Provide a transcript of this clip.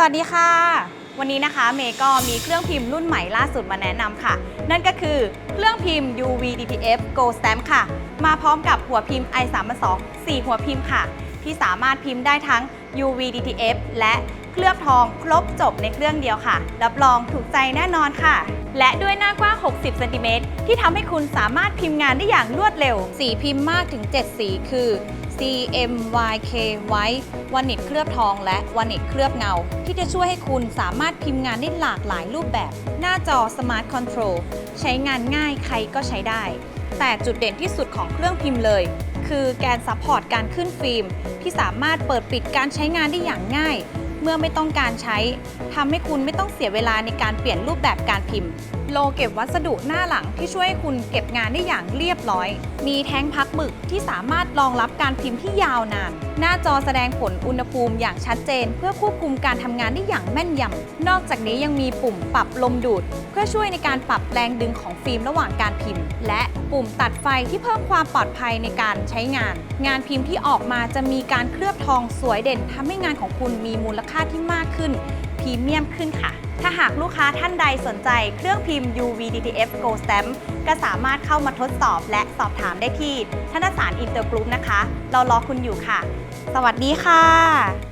สวัสดีค่ะ วันนี้นะคะเมย์ก็มีเครื่องพิมพ์รุ่นใหม่ล่าสุดมาแนะนำค่ะ นั่นก็คือเครื่องพิมพ์ UV DTF Go Stamp ค่ะ มาพร้อมกับหัวพิมพ์ i 3 2 4หัวพิมพ์ค่ะ ที่สามารถพิมพ์ได้ทั้ง UV DTF และเคลือบทองครบจบในเครื่องเดียวค่ะ รับรองถูกใจแน่นอนค่ะ และด้วยหน้ากว้าง 60 เซนติเมตรที่ทำให้คุณสามารถพิมพ์งานได้อย่างรวดเร็ว สีพิมพ์มากถึง 7 สีคือ CMYK White วานิชเคลือบทอง และวานิชเคลือบเงา ที่จะช่วยให้คุณสามารถพิมพ์งานได้หลากหลายรูปแบบ หน้าจอ Smart Control ใช้งานง่ายใครก็ใช้ได้ แต่จุดเด่นที่สุดของเครื่องพิมพ์เลย คือแกนซัพพอร์ตการขึ้นฟิล์ม ที่สามารถเปิดปิดการใช้งานได้อย่างง่าย มื่อไม่ต้องการใช้ ทำให้คุณไม่ต้องเสียเวลาในการเปลี่ยนรูปแบบการพิมพ์ โลเก็บวัสดุหน้าหลังที่ช่วยให้คุณเก็บงานได้อย่างเรียบร้อย มีแท้งพักหมึกที่สามารถรองรับการพิมพ์ที่ยาวนาน หน้าจอแสดงผลอุณหภูมิอย่างชัดเจน เพื่อควบคุมการทำงานได้อย่างแม่นยำนอกจากนี้ยังมีปุ่มปรับลมดูด พื่อช่วยในการปรับแรงดึงของฟิล์มระหว่างการพิมพ์ และปุ่มตัดไฟที่เพิ่มความปลอดภัยในการใช้งาน งานพิมพ์ที่ออกมาจะมีการเคลือบทองสวยเด่นทำให้งานของคุณมีมูลค่าที่มากขึ้นพรีเมียมขึ้นค่ะ ถ้าหากลูกค้าท่านใดสนใจเครื่องพิมพ์ UV DTF Gold Stamp ก็สามารถเข้ามาทดสอบและสอบถามได้ที่ธนสารอินเตอร์กรุ๊ปนะคะ เรารอคุณอยู่ค่ะ สวัสดีค่ะ